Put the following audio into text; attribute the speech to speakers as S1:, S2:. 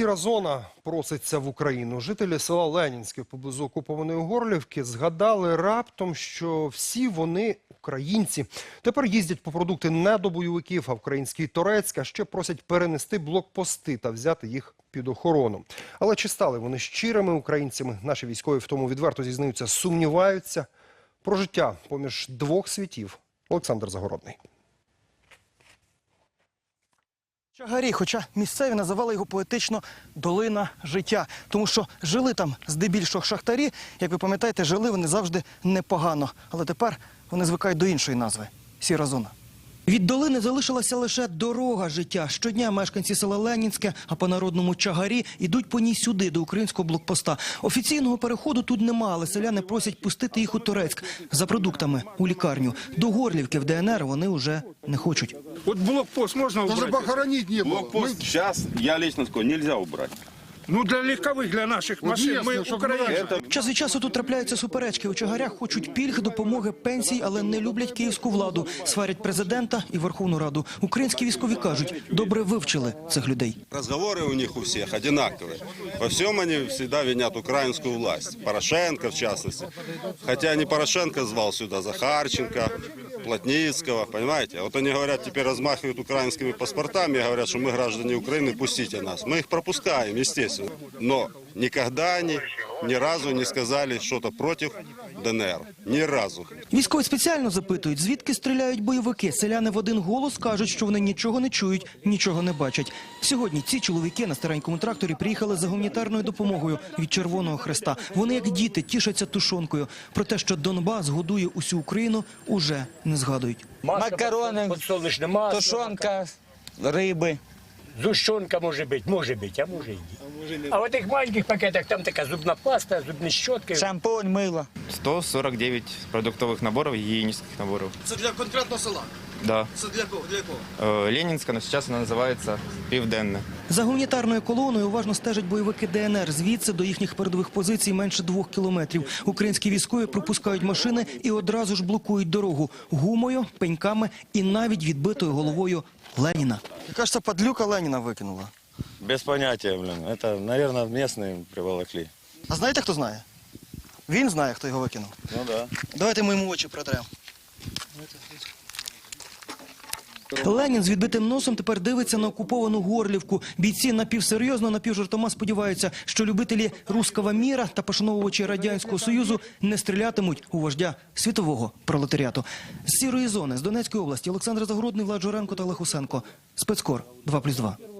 S1: Сіра зона проситься в Україну. Жителі села Ленінське поблизу окупованої Горлівки згадали раптом, що всі вони українці. Тепер їздять по продукти не до бойовиків, а український Торецьк, а ще просять перенести блокпости та взяти їх під охорону. Але чи стали вони щирими українцями? Наші військові в тому відверто зізнаються, сумніваються. Про життя поміж двох світів. Олександр Загородний.
S2: Чагарі, хоча місцеві називали його поетично долина життя, тому що жили там здебільшого шахтарі. Як ви пам'ятаєте, жили вони завжди непогано. Але тепер вони звикають до іншої назви сіра зона. Від долини залишилася лише дорога життя. Щодня мешканці села Ленінське, а по народному чагарі йдуть по ній сюди, до українського блокпоста. Офіційного переходу тут нема, але селяни просять пустити їх у Турецьк за продуктами у лікарню. До Горлівки в ДНР вони вже не хочуть.
S3: Вот блокпост
S4: Даже
S3: убрать?
S4: похоронить не было.
S5: Блокпост сейчас, я лично такой, нельзя убрать.
S3: Ну, для легковых, для наших машин.
S4: ясно,
S3: Мы
S4: чтоб
S3: украинцы.
S5: Это
S2: Час від часу тут трапляються суперечки. У чагарях хочуть пільг, допомоги, пенсій, але не люблять київську владу. Сварять президента і Верховну Раду. Українські військові кажуть, добре вивчили цих людей.
S5: разговоры у них у всех одинаковые. Во всем они всегда винят украинскую власть. Порошенко, в частности. Хотя не Порошенко звал сюда Захарченко, Плотницкого, понимаете? А Вот они говорят, теперь размахивают украинскими паспортами и говорят, что мы граждане Украины, пустите нас. Мы их пропускаем, естественно. Но никогда они ни разу не сказали что-то против ДНР. Ни разу.
S2: Військові спеціально запитують, звідки стріляють бойовики. Селяни в один голос кажуть, що вони нічого не чують, нічого не бачать. Сьогодні ці чоловіки на старенькому тракторі приїхали за гуманітарною допомогою від Червоного Хреста. Вони, як діти, тішаться тушонкою. Про те, що Донбас годує усю Україну, уже не згадують.
S6: Макарони, тушонка, риби.
S7: Зущенка може бути, може бути, а може і ні. А в тих маленьких пакетах там така зубна паста, зубні щотки.
S6: Шампунь, мило.
S8: 149 продуктових наборов, гигиенических наборов.
S2: Це для конкретного села.
S8: Да.
S2: Це для кого? Для кого?
S8: Э, Ленинска, но сейчас она называется Південне.
S2: За гуманітарною колоною уважно стежать бойовики ДНР. Звідси до їхніх передових позицій менше двох кілометрів. Українські військові пропускають машини і одразу ж блокують дорогу гумою, пеньками і навіть відбитою головою Леніна. Кажеться, падлюка Ленина выкинула.
S9: Без понятия, блин. Это, наверное, местные приволокли.
S2: А знаєте, хто знає? Він знає, хто його викинув.
S9: Ну да.
S2: Давайте ми йому очі протремо. Ленін з відбитим носом тепер дивиться на окуповану Горлівку. Бійці напівсерйозно, напівжартома сподіваються, що любителі руского міра та пошановувачі Радянського Союзу не стрілятимуть у вождя світового пролетаріату. З сірої зони з Донецької області Олександр Загородний, Влад Журенко та Олег Усенко. Спецкор 2+,2.